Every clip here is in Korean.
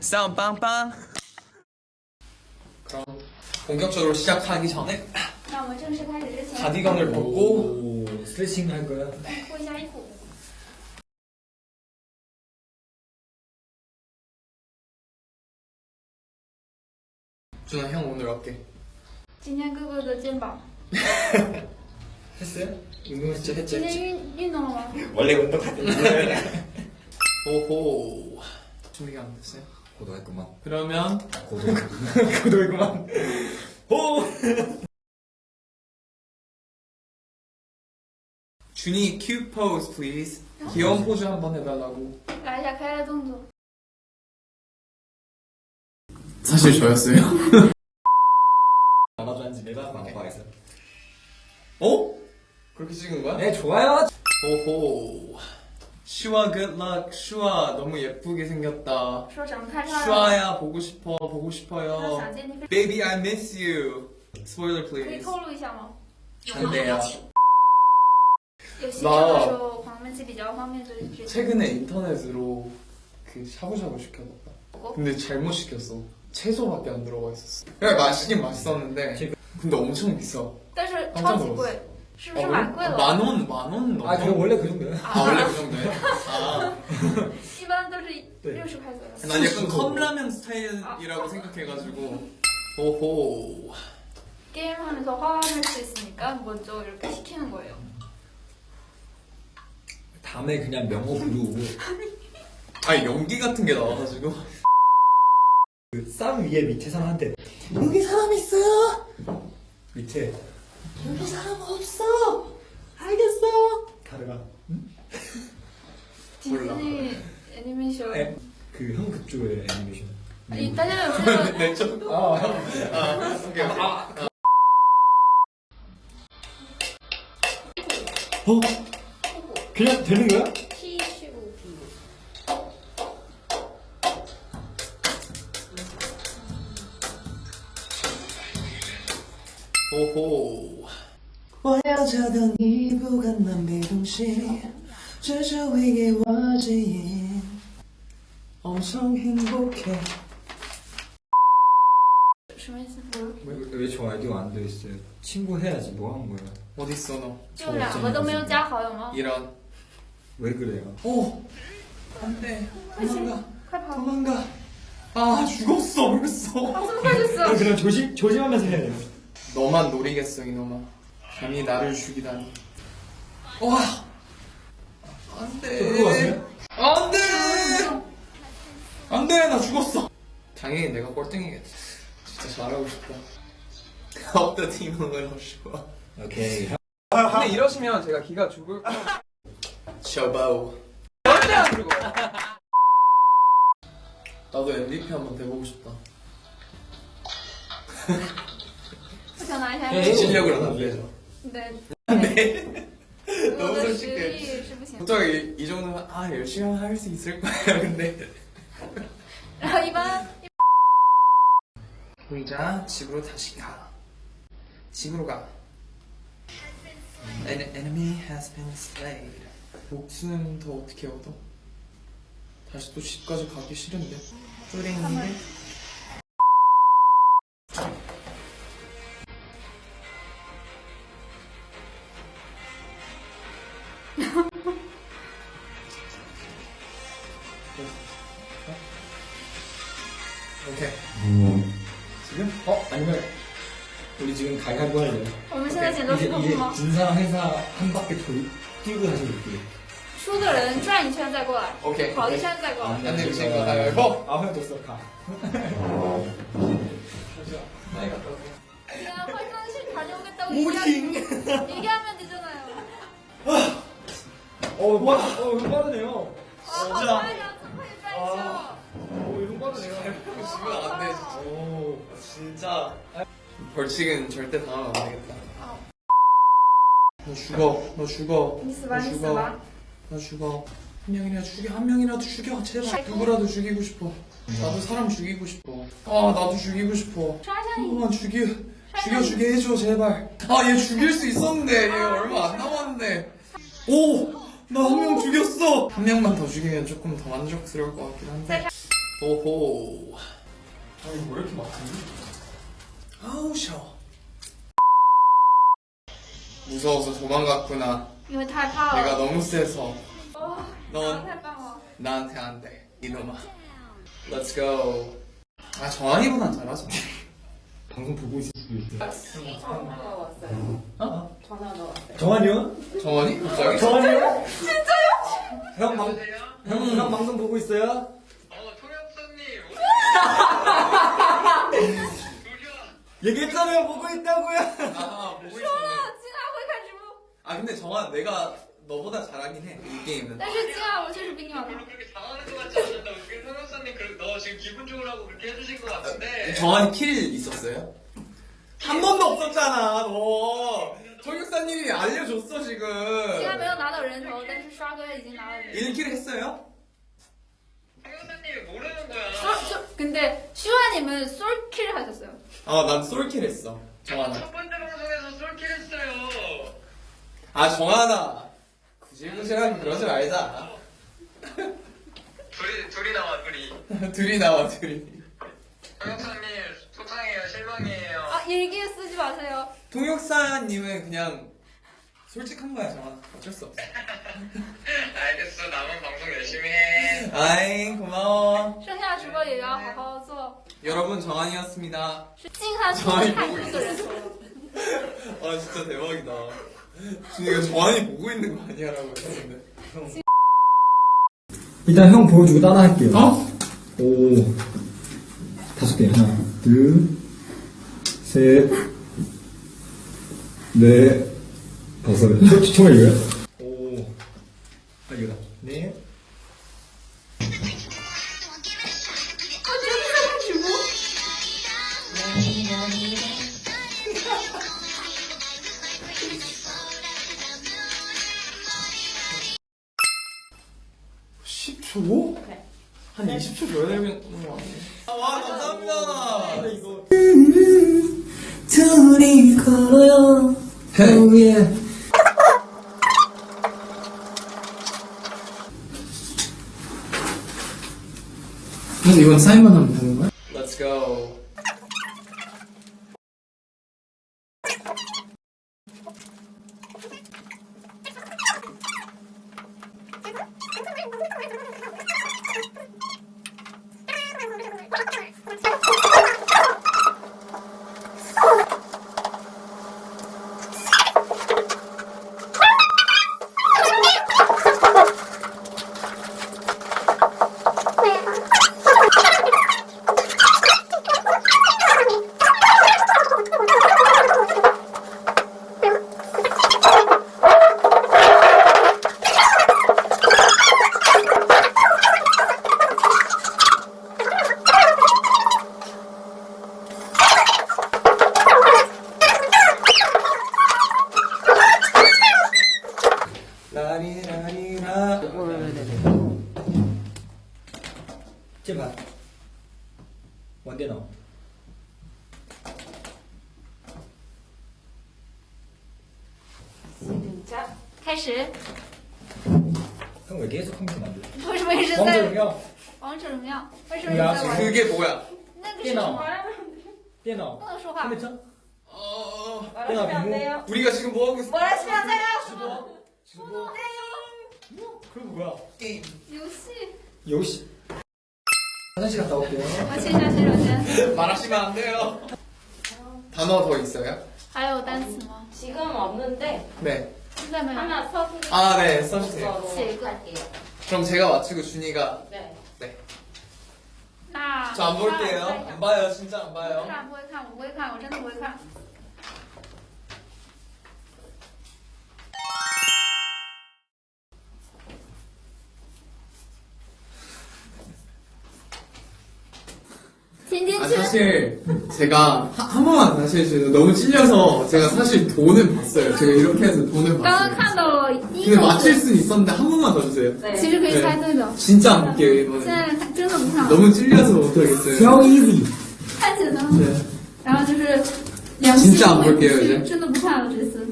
싸움 빵빵. 그럼 본격적으로 시작하기 전에 那我们正式开始之前， 가디건을 벗고 오, 스트레칭 할 거야? 脱一下衣服。 준아 형 오늘 어깨 今天哥哥的肩膀， 했어요? 했지 운동했지? 했지 今天 했지 运运动了吗？ 원래 운동하던데 오호 준비가 안 됐어요? 고도했구만. 그러면 고도. 고도했구만. 호! 준이 cute pose 귀여운 포즈 한번 해달라고. 알약할 동도. 사실 저였어요. 나가도 한지 내가 아, 망파에서. 어? 그렇게 찍은 거야? 네 좋아요. 오호. 슈아 good luck 슈아 너무 예쁘게 생겼다 说长得太漂亮了， 슈아야 보고 싶어 보고 他 싶어요 想见你， Baby I miss you Spoiler 可以 please 透露一下吗？ 안 돼요 有需要的时候，黄焖鸡比较方便做这些。 최근에 인터넷으로 그 샤브샤브 시켜봤다 근데 잘못 시켰어 채소밖에 안 들어가 있었어 그냥 맛있긴 맛있었는데 근데 엄청 비싸 但是 깜짝 超级 놀랐어 贵， 是不 아, 是 원래? 蛮贵 아, 了？ 만원 만원 넘어 아 저 원래 그 정도야 아 원래 그 정도예요? 아, 一般都是对六十块左右。 난 약간 컵라면 스타일이라고 생각해가지고 오호 게임 하면서 화낼 수 있으니까 먼저 이렇게 시키는 거예요. 다음에 그냥 명호 부르고 아니 연기 같은 게 나와가지고 그쌈 위에 밑에 사람한테 여기 사람 있어요 밑에 여기 사람 없어. 알겠어. 가르가. 응? 디즈니 애니메이션. 에, 그 한국 쪽의 애니메이션. 아, 이탈리아 우리가 네, 내 쪽. 아, 아, 오케이. 아, 아. 어? 어? 그냥 되는 거야? 오호 我要找到你，不管南北东西，这是会给我指引。 엄청 행복해. 什么意思？ 왜 저 아이디어 안 돼있어요? 친구 해야지 뭐 한 거야 어딨어 너 就两个都没有加好友吗？ 이런 왜 그래요? 오 안돼 도망가 快跑！ 도망가 아 죽었어 벌써 啊，这么快就死了！ 그냥 조심, 조심하면서 해야 돼요 너만 노리겠어 이놈아. 감히 나를 죽이다니. 와! 안돼. 저 그거 봤어요? 안돼! 안돼! 나 죽었어. 당연히 내가 꼴등이겠지. 진짜 잘하고 싶다. 없다 팀을 하시고 오케이. 근데 이러시면 제가 기가 죽을 거 셔바우 절대 안 죽어. 나도 MVP 한번 돼보고 싶다 I have 네. 지시려고 그러면 안 되죠. 네. 네. 너무 오늘 솔직해. 보통 이, 이 정도면 아 열심히 할 수 있을 거야 근데 아, 이봐. 보이자 집으로 다시 가. 집으로 가. An enemy has been slain. 복수는 더 어떻게 얻어? 다시 또 집까지 가기 싫은데. 뚜랭이네. 오케이 지금? 어? 아니면 우리 지금 가위바위보 할래요? 我们现在剪刀石 이제, 头布 이제 吗？ 진상 회사 한 바퀴 돌, 뛰고 다시 올게요 输的人转一圈再过来， 오케이 跑一圈再过来。 안 내면 진거 가위바위보 아 회도 가 对啊，会更新传给到一个一个하면 되잖아요. 어, 빠, 어, 이거 빠르네요 啊，好快呀，怎么可以转一圈？ 어, 거는 내가 지금 안돼 진짜. 오 진짜. 벌칙은 절대 당하면 안 되겠다. 너 죽어. 너 죽어. 너 죽어. 나 죽어. 한 명이라도 죽여. 한 명이라도 죽여. 제발. 누구라도 죽이고 싶어. 나도 사람 죽이고 싶어. 아 나도 죽이고 싶어. 한번만 죽여. 죽여 죽여 해줘 제발. 아 얘 죽일 수 있었는데 얘 얼마 안 남았는데. 오! 나 한 명 죽였어! 한 명만 더 죽이면 조금 더 만족스러울 것 같긴 한데. 오호. 아니 뭐 이렇게 막히니? 아우 셔. 무서워서 도망갔구나. 因为太怕 내가 了。 너무 세서 哦， 넌 太棒了。 나한테 안 돼. 이놈아. Let's go. 아 정한이보단 잘하죠. 방송 보고 있을 수도 있어. 전화가 왔어요. 어? 전화가 왔어요. 정한이요? 정한이? 갑자기? 정한이요? 진짜요? 형 방, 형, 형 방송 보고 있어요? 얘기했잖아요 보고 있다고요. 아 보고 있었네. 今晚会看直播， 아 근데 정한 내가 너보다 잘하긴 해 이 게임은. 但是今晚我确实比你晚到。 별로 그렇게 당하는 것 같지 않는다. 어떻게 통역사님, 그, 너 지금 기분 좋으라고 그렇게 해주신 것 같은데. 정한이 킬 있었어요? 한 번도 없었잖아 너. 정육사님이 알려줬어 虽然没 지금. 有拿到人头，但是刷哥已经拿了人头。 1킬 했어요? 통역사님이 모르는 거야. 쏠, 쏠, 근데 슈아님은 솔킬 하셨어요. 아난 솔킬 했어 정한아. 첫 번째 방송에서 솔킬 했어요. 아 정한아. 구질구질하면 그러지 말자. 둘이, 둘이 나와, 둘이. 둘이 나와 둘이. 통역사님, 속상해요, 실망이에요. 아 일기 쓰지 마세요. 통역사님은 그냥 솔직한 거야 정한아. 어쩔 수 없어. 알겠어, 남은 방송 열심히 해. 아이 고마워. 剩下直播也要好好做， 여러분 정한이었습니다. 찡하셨어아 진짜 대박이다. 준이가 정한이 보고 있는 거 아니야라고 했는데. 일단 형 보여주고 따라 할게요. 어? 오 다섯 개 하나 둘셋넷 네, 다섯 개. 총총 이거야? 오 아, 이거다. 네. 20초 줘야 되는 거 아니에요? 아, 와 감사합니다. 이거. 둘이 걸어요. 그래서 이건 사인만 하면 되는 开始， 형 왜 계속 컴퓨터 만들어? 为什么一直 왕者 在 荣耀王者荣耀？为什么一直在玩？ 그게 뭐야? 那个是什么？电脑不能说话。 컴퓨터 어, 말하시면 안 돼요. 우리가 지금 뭐 하고 있어? 말하시면 안 돼요. 그럼 뭐야? 게임. 游戏。 요시 화장실 갔다 올게요 我切一下洗手间。 말하시면 안 돼요. 단어 더 있어요? 还有单词吗？ 지금 없는데 네. 现在没有。 하나 써서 아, 네, 써주세요. 로 할게요. 그럼 제가 맞추고 준이가 네. 네. 那 저 안 볼게요. 我 안 봐요, 진짜 안 不 봐요. 看不会看，我不会看，我真的不会看。 아 去 사실 제가 한, 한 번만 다시 해주세요. 너무 찔려서 제가 사실 돈은 봤어요. 제가 이렇게 해서 돈은 刚刚 봤어요. 看到了第一 근데 个 맞힐 字， 수는 있었는데 한 번만 더 주세요. 其实可以猜对的。 진짜 안 볼게요 现 이번에. 在看真的不看了， 너무 찔려서 못하겠어요. 超 easy 太简单了。 네. 然后就是良心 진짜안 过意 볼게요 不去 이제 真的不看了这次。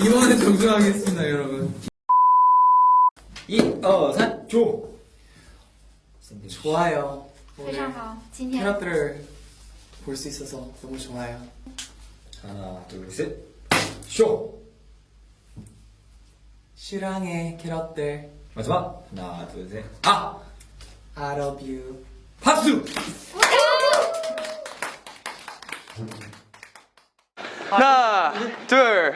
이 이번에 정정하겠습니다, 여러분. 이어산 조. 좋아요. 非常好，今天 캐럿들을 볼 수 있어서 너무 좋아요. 하나, 둘, 셋. 쇼. 실랑해, 캐럿들. 마지막. 하나, 둘, 셋. 아! I love you. 박수! 하나, 둘,